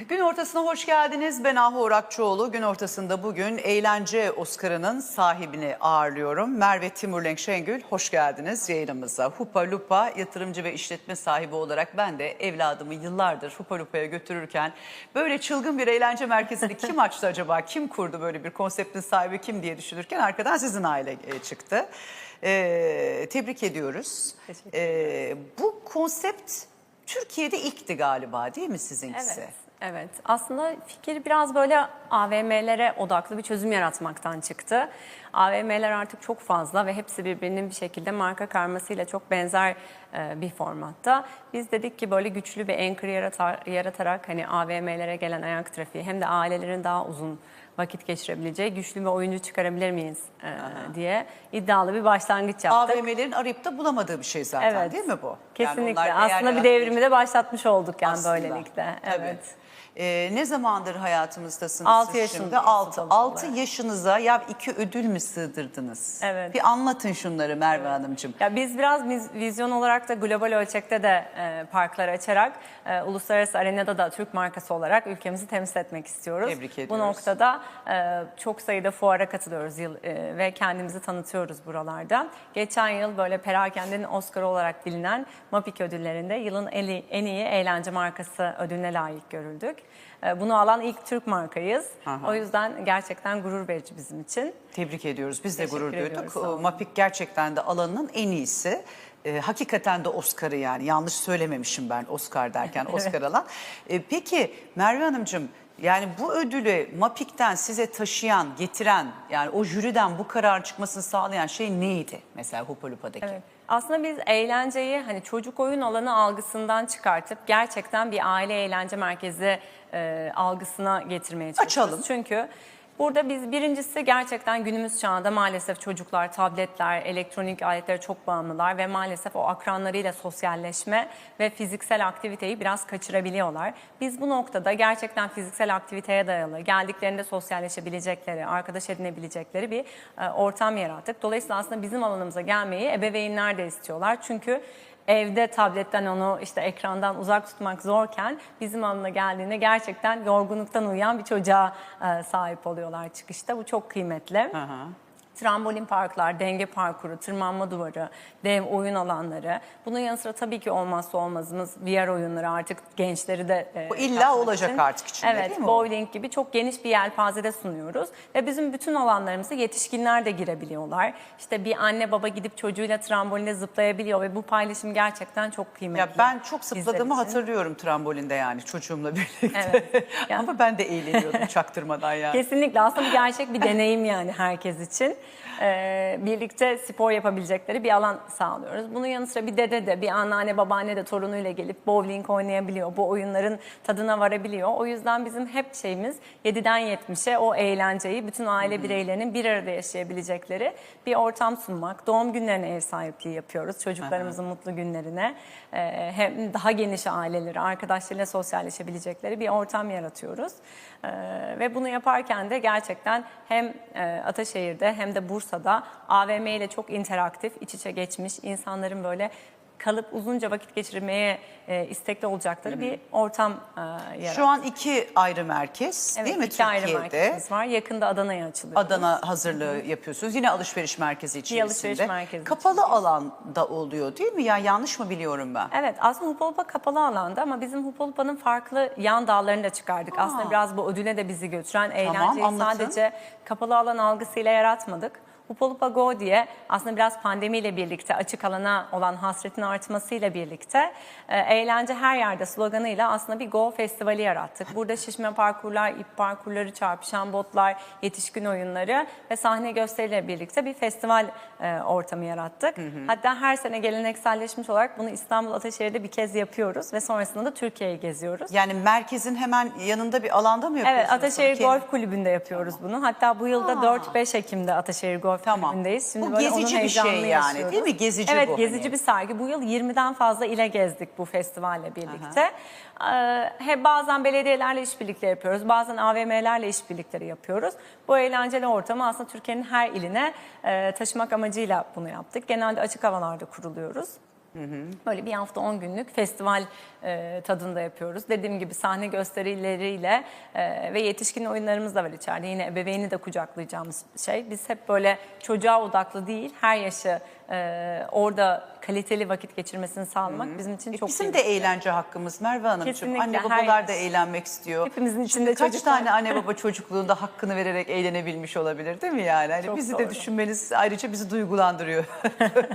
Gün ortasına hoş geldiniz. Ben Ahu Orakçıoğlu. Gün ortasında bugün eğlence Oscar'ının sahibini ağırlıyorum. Merve Timurlenk Şengül hoş geldiniz yayınımıza. Hupa Lupa yatırımcı ve işletme sahibi olarak ben de evladımı yıllardır Hupa Lupa'ya götürürken böyle çılgın bir eğlence merkezini kim açtı acaba? Kim kurdu böyle bir konseptin sahibi kim diye düşünürken arkadan sizin aile e, çıktı. Ee, tebrik ediyoruz. Ee, bu konsept Türkiye'de ilkti galiba değil mi sizinkisi? Evet. Evet. Aslında fikir biraz böyle AVM'lere odaklı bir çözüm yaratmaktan çıktı. AVM'ler artık çok fazla ve hepsi birbirinin bir şekilde marka karmasıyla çok benzer e, bir formatta. Biz dedik ki böyle güçlü bir anchor yarata- yaratarak hani AVM'lere gelen ayak trafiği hem de ailelerin daha uzun vakit geçirebileceği güçlü bir oyuncu çıkarabilir miyiz e, diye iddialı bir başlangıç yaptık. AVM'lerin arayıp da bulamadığı bir şey zaten Evet. değil mi bu? Yani Kesinlikle. değer Aslında bir devrimi de başlatmış olduk yani Aslında. böylelikle. Tabii. Evet. Ee, ne zamandır hayatımızdasınız Altı siz yaşındayım şimdi? 6. sonuç 6 olarak. yaşınıza ya iki ödül mü sığdırdınız? Evet. Bir anlatın şunları Merve Hanımcığım. Ya biz biraz viz- vizyon olarak da global ölçekte de e, parklar açarak e, uluslararası arenada da Türk markası olarak ülkemizi temsil etmek istiyoruz. Tebrik Bu ediyoruz. noktada e, çok sayıda fuara katılıyoruz yıl, e, ve kendimizi tanıtıyoruz buralarda. Geçen yıl böyle perakendenin Oscar'ı olarak bilinen MAPIK ödüllerinde yılın en iyi, en iyi eğlence markası ödülüne layık görüldük. E, bunu alan ilk Türk markayız. Aha. O yüzden gerçekten gurur verici bizim için. Tebrik ediyoruz. Biz de Teşekkür gurur duyduk. olun. Mapik gerçekten de alanının en iyisi. Ee, hakikaten de Oscar'ı yani. Yanlış söylememişim ben Oscar derken Oscar alan. Ee, peki Merve Hanımcığım yani bu ödülü Mapik'ten size taşıyan, getiren yani o jüriden bu karar çıkmasını sağlayan şey neydi? Mesela Hupalupa'daki. Evet. Aslında biz eğlenceyi hani çocuk oyun alanı algısından çıkartıp gerçekten bir aile eğlence merkezi e, algısına getirmeye çalışıyoruz. Açalım. Çünkü burada biz birincisi gerçekten günümüz çağında maalesef çocuklar tabletler, elektronik aletlere çok bağımlılar ve maalesef o akranlarıyla sosyalleşme ve fiziksel aktiviteyi biraz kaçırabiliyorlar. Biz bu noktada gerçekten fiziksel aktiviteye dayalı, geldiklerinde sosyalleşebilecekleri, arkadaş edinebilecekleri bir e, ortam yarattık. Dolayısıyla aslında bizim alanımıza gelmeyi ebeveynler de istiyorlar. Çünkü evde tabletten onu işte ekrandan uzak tutmak zorken bizim alana geldiğinde gerçekten yorgunluktan uyuyan bir çocuğa e, sahip oluyorlar çıkışta. Bu çok kıymetli. Aha. Trambolin parklar, denge parkuru, tırmanma duvarı, dev oyun alanları. Bunun yanı sıra tabii ki olmazsa olmazımız VR oyunları artık gençleri de e, Bu illa olacak için. artık içinde, evet, değil mi o? bowling gibi çok geniş bir yelpazede sunuyoruz. Ve bizim bütün alanlarımıza yetişkinler de girebiliyorlar. İşte bir anne baba gidip çocuğuyla tramboline zıplayabiliyor ve bu paylaşım gerçekten çok kıymetli. Ya ben çok zıpladığımı hatırlıyorum trambolinde yani çocuğumla birlikte. Evet. Yani- Ama ben de eğleniyordum çaktırmadan yani. Kesinlikle aslında gerçek bir deneyim yani herkes için. Ee, birlikte spor yapabilecekleri bir alan sağlıyoruz. Bunun yanı sıra bir dede de bir anneanne babaanne de torunuyla gelip bowling oynayabiliyor. Bu oyunların tadına varabiliyor. O yüzden bizim hep şeyimiz 7'den 70'e o eğlenceyi bütün aile bireylerinin bir arada yaşayabilecekleri bir ortam sunmak. Doğum günlerine ev sahipliği yapıyoruz. Çocuklarımızın mutlu günlerine Ee, hem daha geniş aileleri, arkadaşlarıyla sosyalleşebilecekleri bir ortam yaratıyoruz. Ee, ve bunu yaparken de gerçekten hem e, Ataşehir'de hem de Bursa'da AVM ile çok interaktif, iç içe geçmiş insanların böyle kalıp uzunca vakit geçirmeye e, istekli olacakları bir ortam e, yarattık. Şu an iki ayrı merkez Evet, değil mi iki ayrı Türkiye'de? merkezimiz var. Yakında Adana'ya açılıyor. Adana hazırlığı yapıyorsunuz. Yine alışveriş merkezi içerisinde. alışveriş merkezi Kapalı alanda oluyor değil mi? Ya yanlış mı biliyorum ben? Evet aslında Hupolupa kapalı alanda ama bizim Hupolupa'nın farklı yan dallarını da çıkardık. Aslında biraz bu ödüle de bizi götüren eğlenceyi anlatın. sadece kapalı alan algısıyla yaratmadık. Hupolupa Go diye aslında biraz pandemiyle birlikte açık alana olan hasretin artmasıyla birlikte e, eğlence her yerde sloganıyla aslında bir Go festivali yarattık. Burada şişme parkurlar, ip parkurları, çarpışan botlar, yetişkin oyunları ve sahne gösteriyle birlikte bir festival e, ortamı yarattık. Hatta her sene gelenekselleşmiş olarak bunu İstanbul Ataşehir'de bir kez yapıyoruz ve sonrasında da Türkiye'yi geziyoruz. Yani merkezin hemen yanında bir alanda mı yapıyorsunuz? Evet Ataşehir Golf Kulübü'nde yapıyoruz bunu. Hatta bu yılda 4-5 Ekim'de Ataşehir Golf Tamam. Kulübü'ndeyiz. Bu böyle onun gezici bir şey heyecanını yani, yaşıyoruz. değil mi? Gezici evet, bu gezici hani. bir sergi. Bu yıl 20'den fazla ile gezdik bu festivalle birlikte. Ee, he, bazen belediyelerle işbirlikleri yapıyoruz. Bazen AVM'lerle işbirlikleri yapıyoruz. Bu eğlenceli ortamı aslında Türkiye'nin her iline e, taşımak amacıyla bunu yaptık. Genelde açık havalarda kuruluyoruz. Böyle bir hafta 10 günlük festival e, tadında yapıyoruz. Dediğim gibi sahne gösterileriyle e, ve yetişkin oyunlarımız da var içeride. Yine ebeveyni de kucaklayacağımız şey. Biz hep böyle çocuğa odaklı değil, her yaşı e, orada kaliteli vakit geçirmesini sağlamak bizim için çok Bizim de eğlence hakkımız Merve Hanımcığım. Kesinlikle, Anne her babalar da eğlenmek istiyor. Hepimizin Şimdi içinde kaç çocuk var. tane anne baba çocukluğunda hakkını vererek eğlenebilmiş olabilir değil mi yani? Hani Çok bizi de doğru. düşünmeniz ayrıca bizi duygulandırıyor.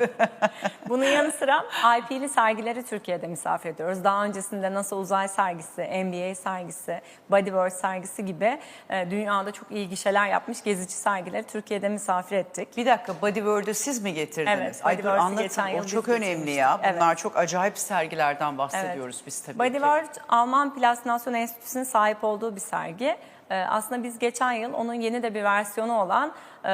Bunun yanı sıra IP'li sergileri Türkiye'de misafir ediyoruz. Daha öncesinde NASA Uzay Sergisi, NBA sergisi, Bodyworld sergisi gibi e, dünyada çok iyi gişeler yapmış gezici sergileri Türkiye'de misafir ettik. Bir dakika Bodyworld'ü siz mi getirdiniz? Evet, Ay dur Bodyworld'ü anlatın geçen yıl o biz çok önemli ya. Evet. Bunlar çok acayip sergilerden bahsediyoruz biz tabii ki. Bodyworld Alman Plastinasyon Enstitüsü'nün sahip olduğu bir sergi. Ee, aslında biz geçen yıl onun yeni de bir versiyonu olan e,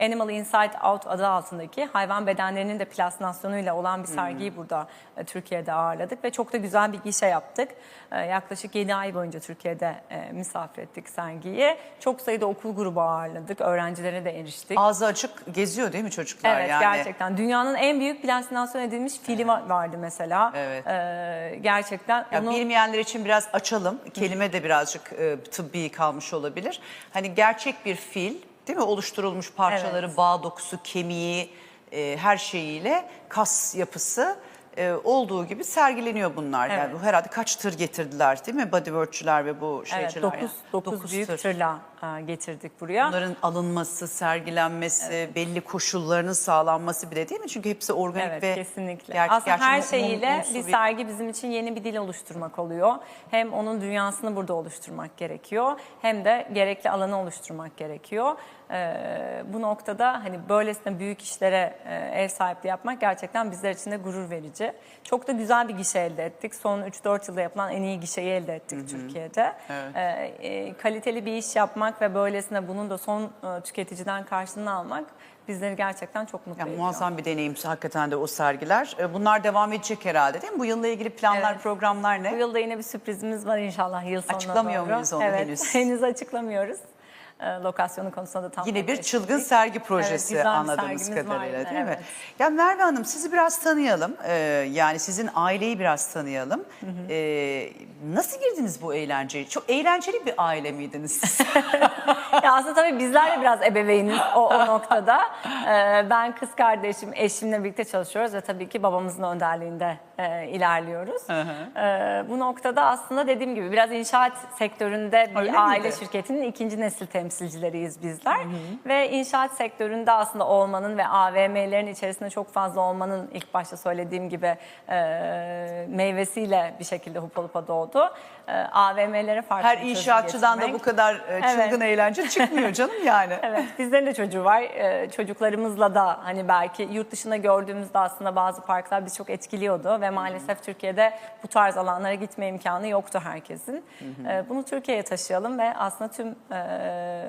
Animal Inside Out adı altındaki hayvan bedenlerinin de plastinasyonuyla olan bir sergiyi burada e, Türkiye'de ağırladık ve çok da güzel bir gişe yaptık. E, yaklaşık 7 ay boyunca Türkiye'de e, misafir ettik sergiyi. Çok sayıda okul grubu ağırladık, öğrencilere de eriştik. Ağzı açık geziyor değil mi çocuklar Evet yani? gerçekten. Dünyanın en büyük plastinasyon edilmiş fili va- vardı mesela. Evet. Ee, gerçekten Ya onu bilmeyenler için biraz açalım. Kelime de birazcık e, tıbbi kalmış olabilir. Hani gerçek bir fil değil mi? Oluşturulmuş parçaları, Evet. bağ dokusu, kemiği, e, her şeyiyle kas yapısı e, olduğu gibi sergileniyor bunlar. Yani Evet. bu herhalde kaç tır getirdiler değil mi? Bodyworldçüler ve bu evet, şeyciler. 9, yani. 9 Dokuz büyük tır. tırla getirdik buraya. Bunların alınması, sergilenmesi, belli koşullarının sağlanması bile değil mi? Çünkü hepsi organik Evet ve kesinlikle. ger- Aslında gerçi her şeyiyle bir sergi bizim için yeni bir dil oluşturmak oluyor. Hem onun dünyasını burada oluşturmak gerekiyor hem de gerekli alanı oluşturmak gerekiyor. Ee, bu noktada hani böylesine büyük işlere e, ev sahipliği yapmak gerçekten bizler için de gurur verici. Çok da güzel bir gişe elde ettik. Son 3-4 yılda yapılan en iyi gişeyi elde ettik Türkiye'de. Evet. Ee, e, kaliteli bir iş yapmak ve böylesine bunun da son e, tüketiciden karşılığını almak bizleri gerçekten çok mutlu Ya, ediyor. muazzam bir deneyim hakikaten de o sergiler. E, Bunlar devam edecek herhalde değil mi? Bu yılla ilgili planlar, Evet. programlar ne? Bu yılda yine bir sürprizimiz var inşallah yıl sonuna Açıklamıyor doğru. muyuz onu evet, henüz? henüz açıklamıyoruz. Ee, lokasyonu konusunda da tam Yine bir çılgın sergi projesi bir anladığımız var kadarıyla yine, değil mi? evet. Ya Merve Hanım sizi biraz tanıyalım. Ee, yani sizin aileyi biraz tanıyalım. Ee, nasıl girdiniz bu eğlenceye? Çok eğlenceli bir aile miydiniz ya aslında tabii bizler de biraz ebeveyniz o, o noktada. Ee, ben kız kardeşim, eşimle birlikte çalışıyoruz ve tabii ki babamızın önderliğinde e, ilerliyoruz. Ee, bu noktada aslında dediğim gibi biraz inşaat sektöründe bir Öyle aile miydi? şirketinin ikinci nesil temsilcileriyiz bizler. Ve inşaat sektöründe aslında olmanın ve AVM'lerin içerisinde çok fazla olmanın ilk başta söylediğim gibi e, meyvesiyle bir şekilde hupa hupa doğdu. E, AVM'lere farklı Her inşaatçıdan da bu kadar e, çılgın Evet. eğlence çıkmıyor canım yani. Evet, bizlerin de çocuğu var. Ee, çocuklarımızla da hani belki yurt dışında gördüğümüzde aslında bazı parklar bizi çok etkiliyordu ve maalesef Türkiye'de bu tarz alanlara gitme imkanı yoktu herkesin. Ee, bunu Türkiye'ye taşıyalım ve aslında tüm e,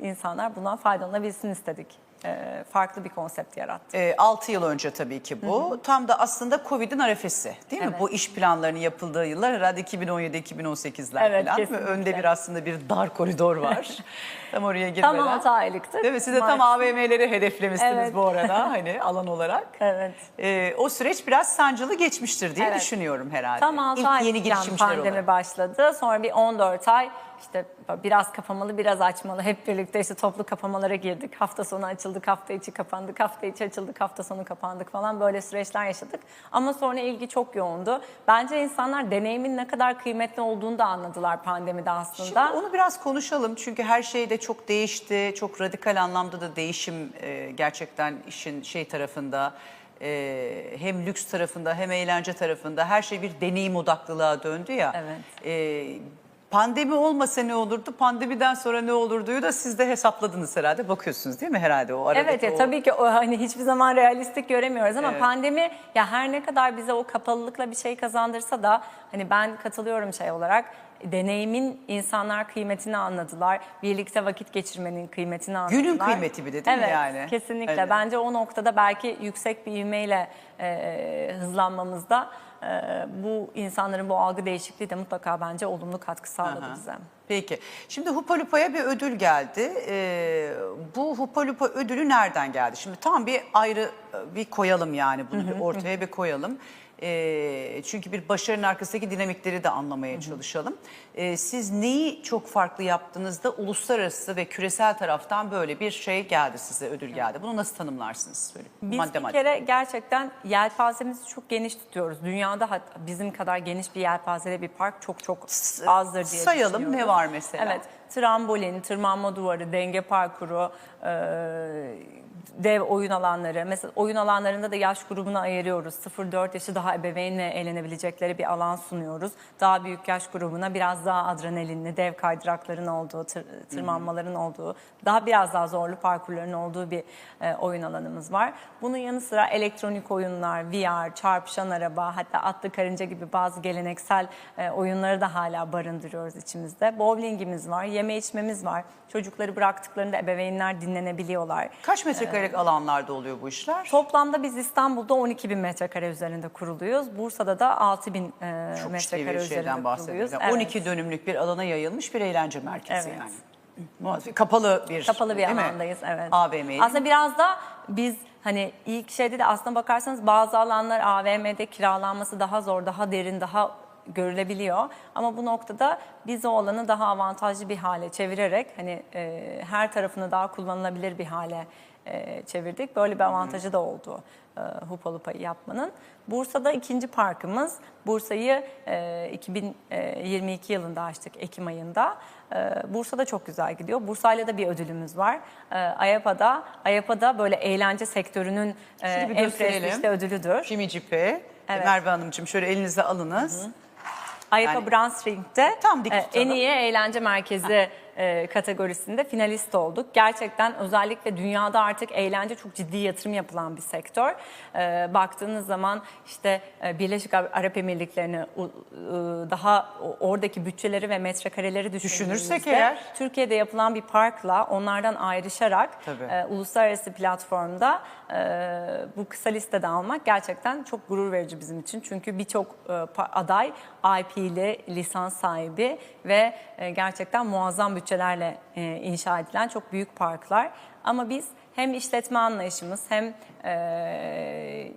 insanlar bundan faydalanabilsin istedik. Ee, farklı bir konsept yarattık. 6 yıl önce tabii ki bu. Tam da aslında Covid'in arefesi değil mi? Evet. Bu iş planlarının yapıldığı yıllar herhalde 2017-2018'ler Evet, falan. Kesinlikle. önde bir aslında bir dar koridor var. tam oraya girmeden. Tam 6 aylıktık. Değil mi? Siz de tam. AVM'leri hedeflemişsiniz Evet. bu arada hani alan olarak. Evet. Ee, o süreç biraz sancılı geçmiştir diye Evet. düşünüyorum herhalde. Tam 6 İlk ay yeni girişimciler pandemi olarak. başladı. Sonra bir 14 ay işte biraz kapamalı biraz açmalı. Hep birlikte işte toplu kapamalara girdik. Hafta sonu açıldık, hafta içi kapandık, hafta içi açıldık, hafta sonu kapandık falan böyle süreçler yaşadık. Ama sonra ilgi çok yoğundu. Bence insanlar deneyimin ne kadar kıymetli olduğunu da anladılar pandemide aslında. Şimdi onu biraz konuşalım çünkü her şey de çok değişti. Çok radikal anlamda da değişim e, gerçekten işin şey tarafında e, hem lüks tarafında hem eğlence tarafında her şey bir deneyim odaklılığa döndü ya. Evet. E, pandemi olmasa ne olurdu? Pandemiden sonra ne olurduyu da siz de hesapladınız herhalde. Bakıyorsunuz değil mi herhalde o aradaki Evet ya o- tabii ki o hani hiçbir zaman realistik göremiyoruz ama Evet. pandemi ya her ne kadar bize o kapalılıkla bir şey kazandırsa da hani ben katılıyorum şey olarak deneyimin insanlar kıymetini anladılar. Birlikte vakit geçirmenin kıymetini anladılar. Günün kıymeti bir de değil mi evet, yani? kesinlikle. Evet. Bence o noktada belki yüksek bir ivmeyle e, hızlanmamızda e, bu insanların bu algı değişikliği de mutlaka bence olumlu katkı sağladı Aha. bize. Peki. Şimdi Hupa Lupa'ya bir ödül geldi. Ee, bu Hupa Lupa ödülü nereden geldi? Şimdi tam bir ayrı e, bir koyalım yani bunu bir ortaya bir koyalım. Ee, çünkü bir başarının arkasındaki dinamikleri de anlamaya çalışalım. Ee, siz neyi çok farklı yaptığınızda uluslararası ve küresel taraftan böyle bir şey geldi size ödül geldi. Bunu nasıl tanımlarsınız? Böyle Biz madde bir madde. kere gerçekten yelpazemizi çok geniş tutuyoruz. Dünyada bizim kadar geniş bir yelpazede bir park çok çok azdır diye sayalım, ne var mesela? Evet, trambolin, tırmanma duvarı, denge parkuru, e, dev oyun alanları. Mesela oyun alanlarında da yaş grubuna ayırıyoruz. 0-4 yaşı daha ebeveynle eğlenebilecekleri bir alan sunuyoruz. Daha büyük yaş grubuna biraz daha adrenalinli, dev kaydırakların olduğu, tır- tırmanmaların olduğu, daha biraz daha zorlu parkurların olduğu bir e, oyun alanımız var. Bunun yanı sıra elektronik oyunlar, VR, çarpışan araba, hatta atlı karınca gibi bazı geleneksel e, oyunları da hala barındırıyoruz içimizde. Bowlingimiz var, yeme içmemiz var. Çocukları bıraktıklarında ebeveynler dinlenebiliyorlar. Kaç metrekarelik alanlarda oluyor bu işler? Toplamda biz İstanbul'da 12 bin metrekare üzerinde kuruluyuz. Bursa'da da 6 bin e, Çok ciddi metrekare bir üzerinde şeyden kuruluyuz. bahsediyoruz. Yani Evet. 12 dönümlük bir alana yayılmış bir eğlence merkezi Evet. yani. Muazzam. Kapalı bir Kapalı bir değil mi? alandayız evet. AVM'yi. Aslında biraz da biz hani ilk şeyde de aslında bakarsanız bazı alanlar AVM'de kiralanması daha zor, daha derin, daha görülebiliyor. Ama bu noktada biz o alanı daha avantajlı bir hale çevirerek hani e, her tarafını daha kullanılabilir bir hale e, çevirdik. Böyle bir avantajı da oldu e, Hupa Lupa'yı yapmanın. Bursa'da ikinci parkımız. Bursa'yı e, 2022 yılında açtık Ekim ayında. E, Bursa'da çok güzel gidiyor. Bursa'yla da bir ödülümüz var. E, Ayapa'da, Ayapa'da böyle eğlence sektörünün e, bir en gösterelim. prestijli ödülüdür. Jimmy Cipe, Evet. Merve Hanımcığım şöyle elinize alınız. Ayapa Yani- Brans Ring'de Tam dik e, tutalım. en iyi eğlence merkezi e, kategorisinde finalist olduk. Gerçekten özellikle dünyada artık eğlence çok ciddi yatırım yapılan bir sektör. E, baktığınız zaman işte e, Birleşik Arap Emirlikleri'ni e, daha oradaki bütçeleri ve metrekareleri Düşünürsek eğer. Türkiye'de yapılan bir parkla onlardan ayrışarak Tabii. e, uluslararası platformda e, bu kısa listede almak gerçekten çok gurur verici bizim için. Çünkü birçok e, aday IP'li lisans sahibi ve e, gerçekten muazzam bütçelerle e, inşa edilen çok büyük parklar. Ama biz hem işletme anlayışımız hem e,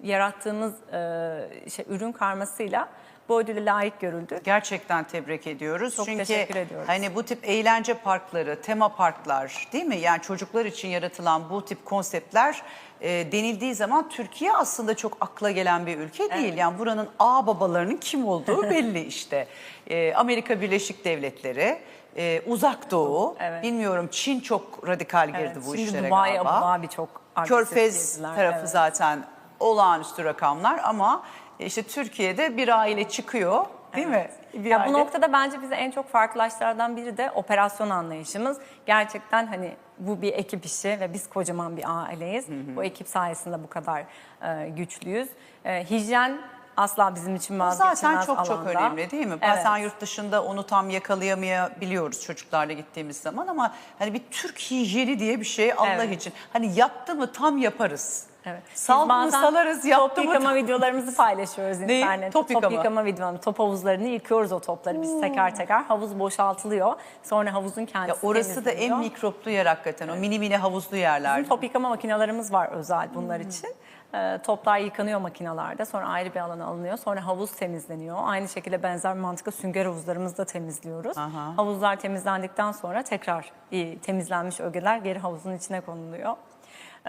yarattığımız e, şey, ürün karmasıyla bu ödüle layık görüldük. Gerçekten tebrik ediyoruz. Çok Çünkü teşekkür ediyoruz. hani bu tip eğlence parkları, tema parklar değil mi? Yani çocuklar için yaratılan bu tip konseptler e, denildiği zaman Türkiye aslında çok akla gelen bir ülke değil. Yani buranın ağ babalarının kim olduğu belli işte. E, Amerika Birleşik Devletleri, e, Uzak Doğu, Evet. bilmiyorum Çin çok radikal girdi Evet, bu Şimdi işlere Dubai, galiba. Abu Dhabi çok Körfez tarafı Evet. zaten olağanüstü rakamlar ama işte Türkiye'de bir aile çıkıyor değil mi? Bir Ya bu aile- noktada bence bizi en çok farklılaştıran biri de operasyon anlayışımız. Gerçekten hani bu bir ekip işi ve biz kocaman bir aileyiz. Bu ekip sayesinde bu kadar e, güçlüyüz. E, hijyen asla bizim için vazgeçilmez zaten çok çok alanda. önemli değil mi? Evet. Bazen yurt dışında onu tam yakalayamayabiliyoruz çocuklarla gittiğimiz zaman ama hani bir Türk hijyeni diye bir şey Allah Evet. için. Hani yaptı mı tam yaparız. Evet. Bazen salarız yaptı top mı yıkama videolarımızı paylaşıyoruz Neyi? internette. Top yıkama. videolarını, top havuzlarını yıkıyoruz o topları biz teker teker. Havuz boşaltılıyor. Sonra havuzun Ya kendisi orası da en mikroplu yer hakikaten. O mini mini havuzlu yerler. Bizim top yıkama makinelerimiz var özel bunlar Hmm. için. Ee, toplar yıkanıyor makinalarda. Sonra ayrı bir alana alınıyor. Sonra havuz temizleniyor. Aynı şekilde benzer mantıkla sünger havuzlarımızı da temizliyoruz. Aha. Havuzlar temizlendikten sonra tekrar e, temizlenmiş ögeler geri havuzun içine konuluyor.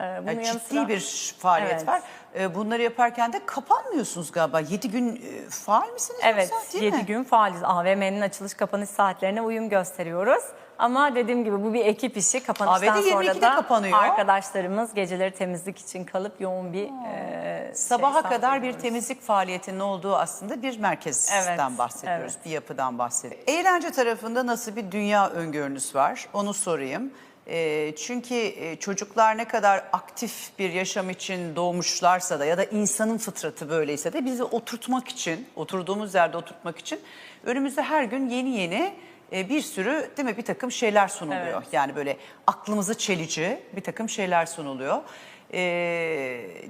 Ee, bunun Yani yanı ciddi sıra- bir faaliyet Evet. var. Ee, Bunları yaparken de kapanmıyorsunuz galiba. 7 gün e, faal misiniz Evet, yoksa değil 7 mi? gün faaliz. AVM'nin açılış kapanış saatlerine uyum gösteriyoruz. Ama dediğim gibi bu bir ekip işi. Kapanıştan AVM 22'de sonra da kapanıyor. arkadaşlarımız geceleri temizlik için kalıp yoğun bir e, Sabaha şey kadar bir temizlik faaliyetinin olduğu aslında bir merkezden Evet, bahsediyoruz, bir yapıdan bahsediyoruz. Eğlence tarafında nasıl bir dünya öngörünüz var onu sorayım. E, çünkü çocuklar ne kadar aktif bir yaşam için doğmuşlarsa da ya da insanın fıtratı böyleyse de bizi oturtmak için, oturduğumuz yerde oturtmak için önümüzde her gün yeni yeni bir sürü değil mi bir takım şeyler sunuluyor. Evet. Yani böyle aklımızı çelici bir takım şeyler sunuluyor. Ee,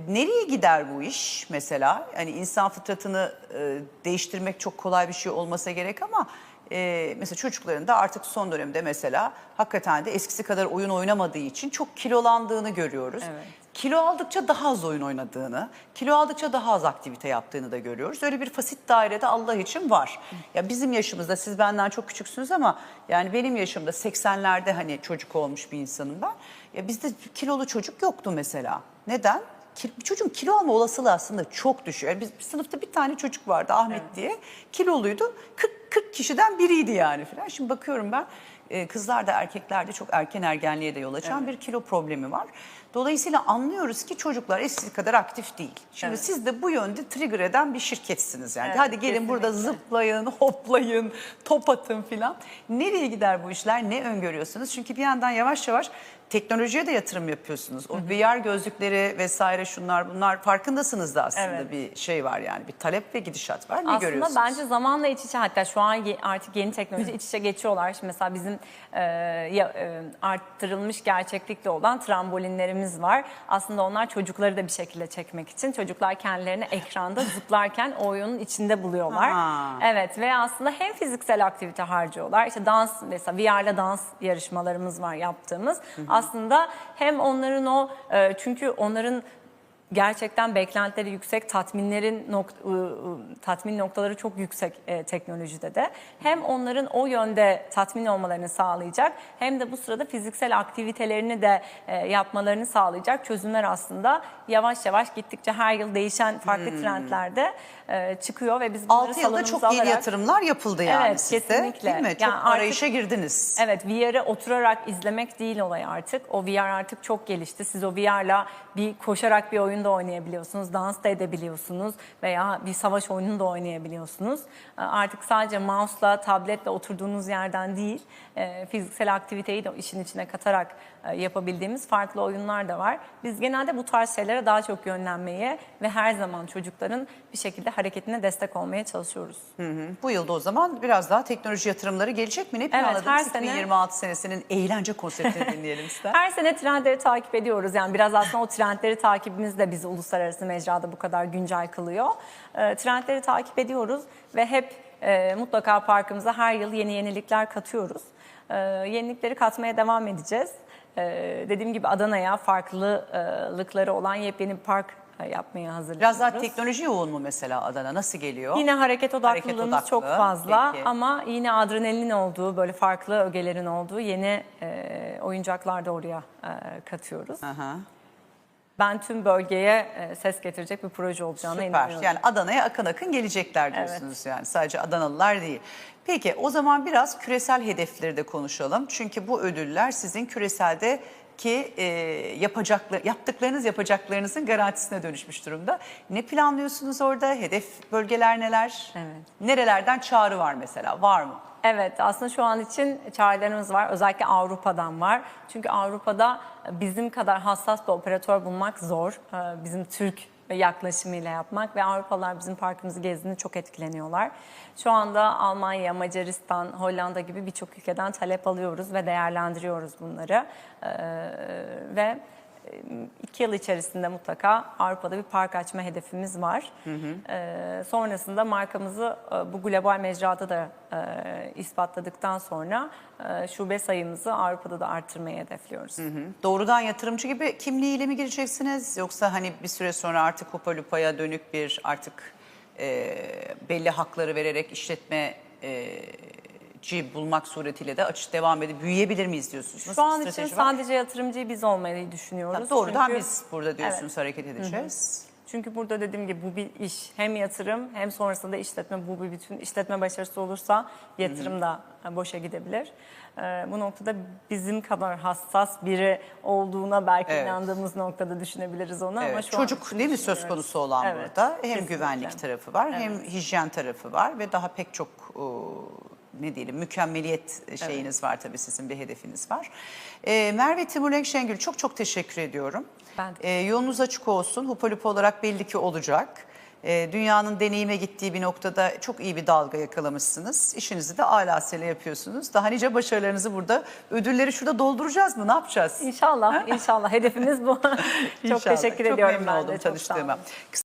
nereye gider bu iş mesela? Yani insan fıtratını e, değiştirmek çok kolay bir şey olmasa gerek ama e, mesela çocukların da artık son dönemde mesela hakikaten de eskisi kadar oyun oynamadığı için çok kilolandığını görüyoruz. Evet. Kilo aldıkça daha az oyun oynadığını, kilo aldıkça daha az aktivite yaptığını da görüyoruz. Öyle bir fasit dairede Allah için var. Ya bizim yaşımızda siz benden çok küçüksünüz ama yani benim yaşımda 80'lerde hani çocuk olmuş bir insanım ben. Ya bizde kilolu çocuk yoktu mesela. Neden? Ki- Bir çocuğun kilo alma olasılığı aslında çok düşüyor. Yani biz sınıfta bir tane çocuk vardı Ahmet diye. Kiloluydu. 40 40 kişiden biriydi yani falan. Şimdi bakıyorum ben e, kızlar da erkekler de çok erken ergenliğe de yol açan bir kilo problemi var. Dolayısıyla anlıyoruz ki çocuklar eskisi kadar aktif değil. Şimdi Evet. siz de bu yönde trigger eden bir şirketsiniz yani. Evet, Hadi gelin burada kesinlikle. zıplayın, hoplayın, top atın filan. Nereye gider bu işler? Ne öngörüyorsunuz? Çünkü bir yandan yavaş yavaş teknolojiye de yatırım yapıyorsunuz. O VR gözlükleri vesaire şunlar bunlar farkındasınız da aslında Evet. bir şey var yani. Bir talep ve gidişat var. Ne Aslında görüyorsunuz? bence zamanla iç içe hatta şu an ye- artık yeni teknoloji iç içe geçiyorlar. Şimdi mesela bizim e, ya, e, arttırılmış gerçeklikte olan trambolinlerimiz var. Aslında onlar çocukları da bir şekilde çekmek için. Çocuklar kendilerini ekranda zıplarken o oyunun içinde buluyorlar. Ha. Evet ve aslında hem fiziksel aktivite harcıyorlar. İşte dans mesela VR'la dans yarışmalarımız var yaptığımız. Aslında hem onların o e, çünkü onların gerçekten beklentileri yüksek, tatminlerin nok- ı- ı- tatmin noktaları çok yüksek e, teknolojide de. Hem onların o yönde tatmin olmalarını sağlayacak hem de bu sırada fiziksel aktivitelerini de e, yapmalarını sağlayacak çözümler aslında yavaş yavaş gittikçe her yıl değişen farklı trendlerde e, çıkıyor ve biz bunları 6 yılda çok iyi yatırımlar yapıldı yani Evet, sizde. kesinlikle. Değil mi? Çok Yani artık- arayışa girdiniz. Evet VR'ı oturarak izlemek değil olay artık. O VR artık çok gelişti. Siz o VR'la bir koşarak bir oyunda oynayabiliyorsunuz, dans da edebiliyorsunuz veya bir savaş oyununu da oynayabiliyorsunuz. Ee, Artık sadece mouse'la, tabletle oturduğunuz yerden değil, e, fiziksel aktiviteyi de işin içine katarak e, yapabildiğimiz farklı oyunlar da var. Biz genelde bu tarz şeylere daha çok yönlenmeye ve her zaman çocukların bir şekilde hareketine destek olmaya çalışıyoruz. Bu yılda o zaman biraz daha teknoloji yatırımları gelecek mi? Ne planladınız? her sene- 2026 senesinin eğlence konseptini dinleyelim ister. Her sene trendleri takip ediyoruz. Yani biraz aslında o trendleri takibimiz de bizi uluslararası mecrada bu kadar güncel kılıyor. Ee, trendleri takip ediyoruz ve hep e, mutlaka parkımıza her yıl yeni yenilikler katıyoruz. Ee, yenilikleri katmaya devam edeceğiz. Ee, dediğim gibi Adana'ya farklılıkları olan yepyeni bir park e, yapmaya hazırlanıyoruz. Biraz daha teknoloji yoğun mu mesela Adana? Nasıl geliyor? Yine hareket odaklılığımız Hareket çok odaklı, fazla peki. ama yine adrenalin olduğu, böyle farklı ögelerin olduğu yeni e, oyuncaklar da oraya e, katıyoruz. Aha, Ben tüm bölgeye e, ses getirecek bir proje olacağına süper. inanıyorum. Yani Adana'ya akın akın gelecekler diyorsunuz yani. Sadece Adanalılar değil. Peki o zaman biraz küresel hedefleri de konuşalım. Çünkü bu ödüller sizin küreselde ki e, yapacaklı, yaptıklarınız yapacaklarınızın garantisine dönüşmüş durumda. Ne planlıyorsunuz orada? Hedef bölgeler neler? Evet. Nerelerden çağrı var mesela? Var mı? Evet aslında şu an için çağrılarımız var. Özellikle Avrupa'dan var. Çünkü Avrupa'da bizim kadar hassas bir operatör bulmak zor. Ee, Bizim Türk yaklaşımıyla yapmak ve Avrupalılar bizim parkımızı gezdiğinde çok etkileniyorlar. Şu anda Almanya, Macaristan, Hollanda gibi birçok ülkeden talep alıyoruz ve değerlendiriyoruz bunları. Ee, Ve iki yıl içerisinde mutlaka Avrupa'da bir park açma hedefimiz var. Ee, sonrasında markamızı e, bu global mecrada da e, ispatladıktan sonra e, şube sayımızı Avrupa'da da arttırmayı hedefliyoruz. Doğrudan yatırımcı gibi kimliğiyle mi gireceksiniz? Yoksa hani bir süre sonra artık Kupa Lupa'ya dönük bir artık e, belli hakları vererek işletme e, ci bulmak suretiyle de açış devam edip büyüyebilir miyiz diyorsunuz? Nasıl Şu an için var? sadece yatırımcıyı biz olmayı düşünüyoruz. Doğrudan Çünkü- biz burada diyorsunuz hareket edeceğiz. Çünkü burada dediğim gibi bu bir iş. Hem yatırım hem sonrasında işletme bu bir bütün. İşletme başarısı olursa yatırım da boşa gidebilir. Ee, bu noktada bizim kadar hassas biri olduğuna belki Evet. inandığımız noktada düşünebiliriz onu ama Evet, şu an çocuk için değil mi söz konusu olan Evet, burada? Hem kesinlikle. güvenlik tarafı var hem hijyen tarafı var ve daha pek çok e, ne diyelim mükemmeliyet şeyiniz var tabii sizin bir hedefiniz var. E, Merve Timurlenk Şengül çok çok teşekkür ediyorum. Ben de. E, yolunuz açık olsun. Hupalupa olarak belli ki olacak. E, dünyanın deneyime gittiği bir noktada çok iyi bir dalga yakalamışsınız. İşinizi de alasıyla yapıyorsunuz. Daha nice başarılarınızı burada, ödülleri şurada dolduracağız mı? Ne yapacağız? İnşallah, inşallah. Hedefimiz bu. çok İnşallah. teşekkür çok ediyorum memnun ben oldum de. Çok sağ olun. tanıştığıma.